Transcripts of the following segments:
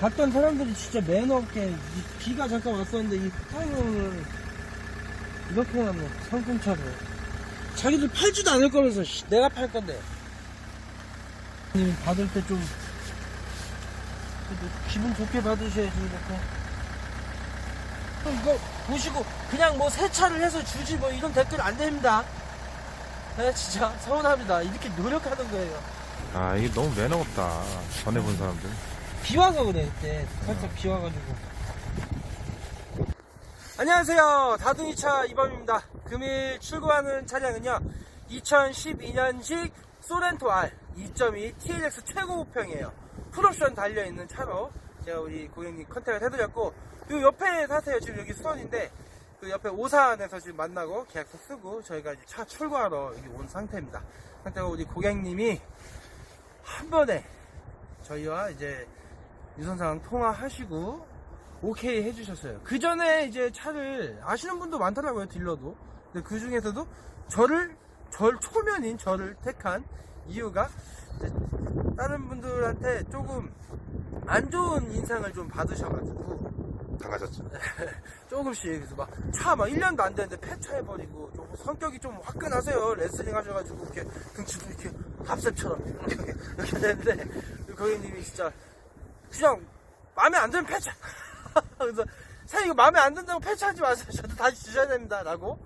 봤던 사람들이 진짜 매너 없게 이 비가 잠깐 왔었는데 이 타이어를 이렇게 해놨네 상품차를 자기들 팔지도 않을 거면서 씨, 내가 팔 건데. 님 받을 때 좀 기분 좋게 받으셔야지 이렇게. 이거 보시고 그냥 뭐 세차를 해서 주지 뭐 이런 댓글 안 됩니다. 네 진짜 서운합니다. 이렇게 노력하는 거예요. 아 이게 너무 매너 없다. 전에 본 사람들 비 와서 그래 그때. 살짝 비 와가지고. 안녕하세요. 다둥이차 이범입니다. 금일 출고하는 차량은요 2012년식 소렌토 R 2.2 TLX 최고급형이에요. 풀옵션 달려있는 차로 제가 우리 고객님 컨택을 해드렸고 요 옆에 사세요. 지금 여기 수원인데 그 옆에 오산에서 지금 만나고 계약서 쓰고 저희가 이제 차 출고하러 여기 온 상태입니다. 상태고 우리 고객님이 한 번에 저희와 이제 유선상 통화하시고 오케이 해주셨어요. 그 전에 이제 차를 아시는 분도 많더라고요 딜러도. 근데 그 중에서도 저를 절 초면인 저를 택한 이유가 다른 분들한테 조금 안 좋은 인상을 좀 받으셔가지고 당하셨죠 조금씩 그래서 막 차 막 1년도 안 됐는데 폐차해 버리고 좀 성격이 좀 화끈하세요 레슬링 하셔가지고 이렇게 등치도 이렇게 갑셉처럼 이렇게 이렇게 되는데 그 고객님이 진짜 그냥 마음에 안 들면 폐차 그래서 사장님 이거 마음에 안 든다고 폐차하지 마세요 저도 다시 주셔야 됩니다 라고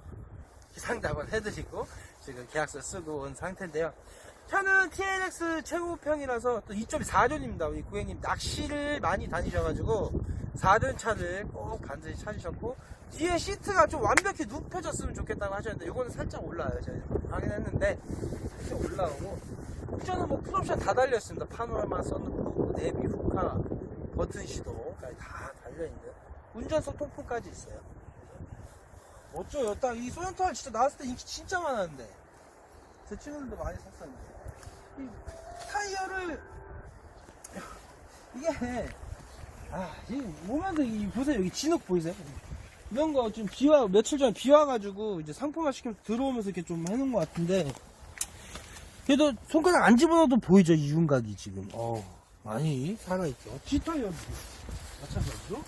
상담을 해드리고 지금 계약서 쓰고 온 상태인데요 차는 TLX 최고평이라서 또 2.4존입니다. 우리 고객님 낚시를 많이 다니셔가지고 4존 차를 꼭 반드시 찾으셨고 뒤에 시트가 좀 완벽히 눕혀졌으면 좋겠다고 하셨는데 이거는 살짝 올라와요. 제가 확인했는데 살짝 올라오고 옵션은 뭐 풀옵션 다 달려있습니다. 파노라마, 선루프, 내비, 후카, 버튼 시도까지 다 달려있는 운전석 통풍까지 있어요. 어쩌요? 딱 이 소렌토 진짜 나왔을 때 인기 진짜 많았는데 제 친구들도 많이 샀었는데 이 타이어를 이게 아, 이 오면서 이 보세요 여기 진흙 보이세요? 이런 거좀 비와 며칠 전에 비 와가지고 이제 상품화 시켜서 들어오면서 이렇게 좀 해놓은 것 같은데 그래도 손가락 안 집어넣어도 보이죠 이 윤곽이 지금. 어 많이 살아있죠. 뒷타이어도 마찬가지로?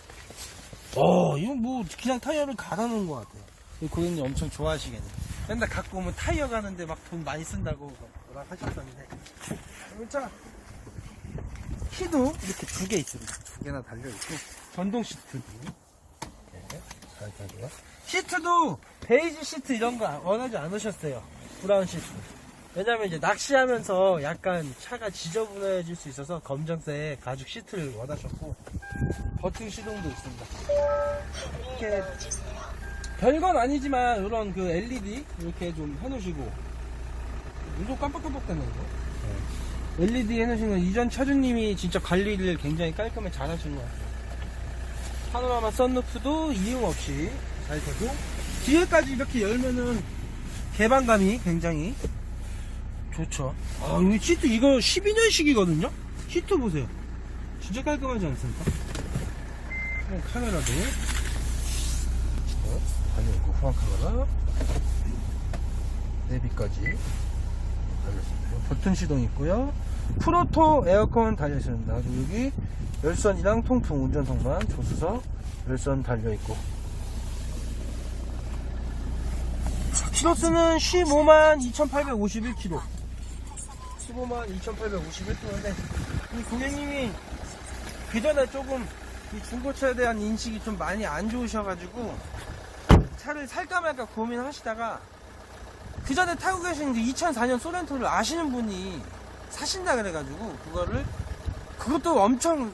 어 이거 뭐 그냥 타이어를 갈아놓은 것 같아요. 이 고객님 엄청 좋아하시겠네. 맨날 갖고 오면 타이어 가는데 막 돈 많이 쓴다고 뭐라 하셨었는데. 자 키도 이렇게 두 개 있습니다 두 개나 달려있고. 전동 시트도 달려요. 시트도 베이지 시트 이런 거 원하지 않으셨어요. 브라운 시트 왜냐면 이제 낚시하면서 약간 차가 지저분해질 수 있어서 검정색 가죽 시트를 원하셨고 버튼 시동도 있습니다. 이렇게 별건 아니지만 이런 그 LED 이렇게 좀 해놓으시고 운동 깜빡깜빡 되는 거 LED 해놓으신 건 이전 차주님이 진짜 관리를 굉장히 깔끔하게 잘 하신 것 같아요. 파노라마 썬루프도 이용 없이 잘 되고 뒤에까지 이렇게 열면은 개방감이 굉장히 좋죠. 아 여기 시트 이거 12년식이거든요? 시트 보세요. 진짜 깔끔하지 않습니까? 그럼 카메라도. 어, 달려있고 후방 카메라. 내비까지. 달려있습니다. 버튼 시동 있고요. 프로토 에어컨 달려있습니다. 그리고 여기 열선이랑 통풍 운전석만 조수석 열선 달려있고. 키로수는 15만 2851km 15만 2851km인데 이 고객님이 그 전에 조금 이 중고차에 대한 인식이 좀 많이 안 좋으셔가지고 차를 살까 말까 고민하시다가 그 전에 타고 계신 그 2004년 소렌토를 아시는 분이 사신다 그래가지고 그거를 그것도 엄청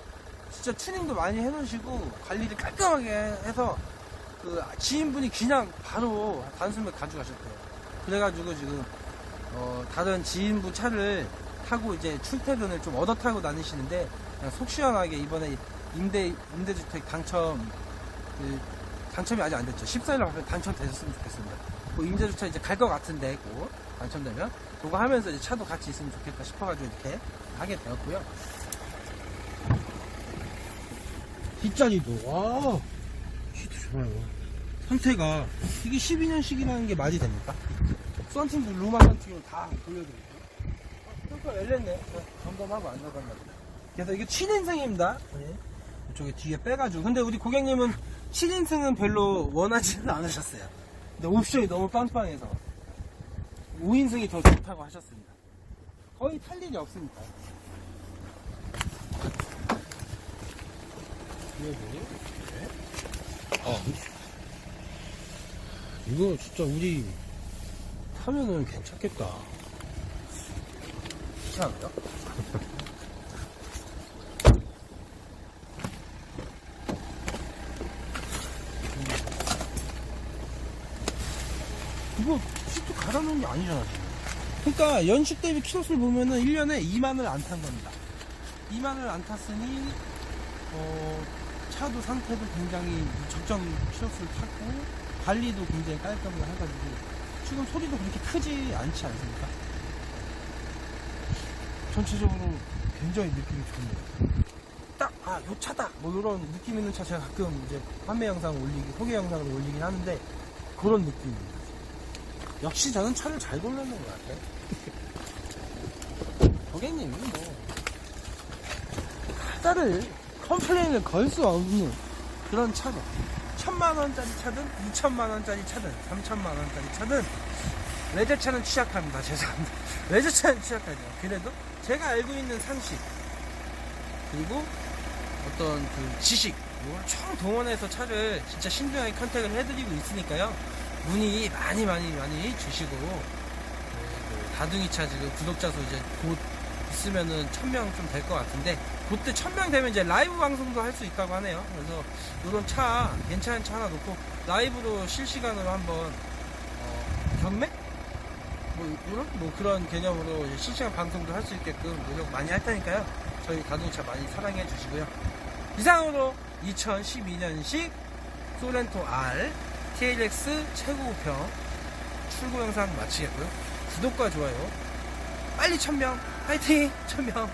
진짜 튜닝도 많이 해놓으시고 관리를 깔끔하게 해서 그 지인분이 그냥 바로 단숨에 가져가셨대요. 그래가지고 지금 어, 다른 지인분 차를 타고 이제 출퇴근을 좀 얻어 타고 다니시는데 그냥 속 시원하게 이번에 임대 임대주택 당첨 그 당첨이 아직 안 됐죠. 14일 앞에 당첨되셨으면 좋겠습니다. 그 임대주택 이제 갈 것 같은데 곧 당첨되면 그거 하면서 이제 차도 같이 있으면 좋겠다 싶어가지고 이렇게 하게 되었고요. 뒷자리도 와 시트 좋아요. 상태가 이게 12년식이라는 게 말이 됩니까? 썬팅도 루마 썬팅으로 다 돌려드릴게요. 아, 뚫고 열렸네. 네, 점검하고 안 보다. 그래서 이게 7인승입니다. 네. 이쪽에 뒤에 빼가지고. 근데 우리 고객님은 7인승은 별로 원하지는 않으셨어요. 근데 옵션이 너무 빵빵해서 5인승이 더 좋다고 하셨습니다. 거의 탈 일이 없으니까. 어. 이거 진짜 우리 타면은 괜찮겠다. 않아요? 이거 시트 갈아놓은 게 아니잖아, 지금. 그러니까 연식 대비 키로수를 보면은 1년에 2만을 안 탄 겁니다. 2만을 안 탔으니, 어, 차도 상태도 굉장히 적정 키로수를 탔고, 관리도 굉장히 깔끔하게 해가지고, 지금 소리도 그렇게 크지 않지 않습니까? 전체적으로 굉장히 느낌이 좋네요. 딱, 아, 요 차다! 뭐 이런 느낌 있는 차 제가 가끔 이제 판매 영상 올리기, 소개 영상을 올리긴 하는데, 그런 느낌입니다. 역시 저는 차를 잘 골라낸 것 같아요. 고객님이 뭐, 하나를 컴플레인을 걸 수 없는 그런 차죠. 천만 원짜리 차든, 이천만 원짜리 차든, 삼천만 원짜리 차든, 레저차는 취약합니다. 죄송합니다. 레저차는 취약하죠. 그래도 제가 알고 있는 상식, 그리고 어떤 그 지식, 이걸 총 동원해서 차를 진짜 신중하게 컨택을 해드리고 있으니까요. 문의 많이 많이 많이 주시고, 네, 그 다둥이 차 지금 구독자 수 이제 곧 있으면은 천명 좀 될 것 같은데, 그때 천명 되면 이제 라이브 방송도 할 수 있다고 하네요. 그래서 이런 차, 괜찮은 차 하나 놓고, 라이브로 실시간으로 한번, 어, 경매? 뭐, 이런, 뭐 그런 개념으로 실시간 방송도 할 수 있게끔 노력 많이 할 테니까요. 저희 다둥이차 많이 사랑해 주시고요. 이상으로 2012년식 소렌토 R TLX 최고평 출고 영상 마치겠고요. 구독과 좋아요 빨리 천명 화이팅! 천명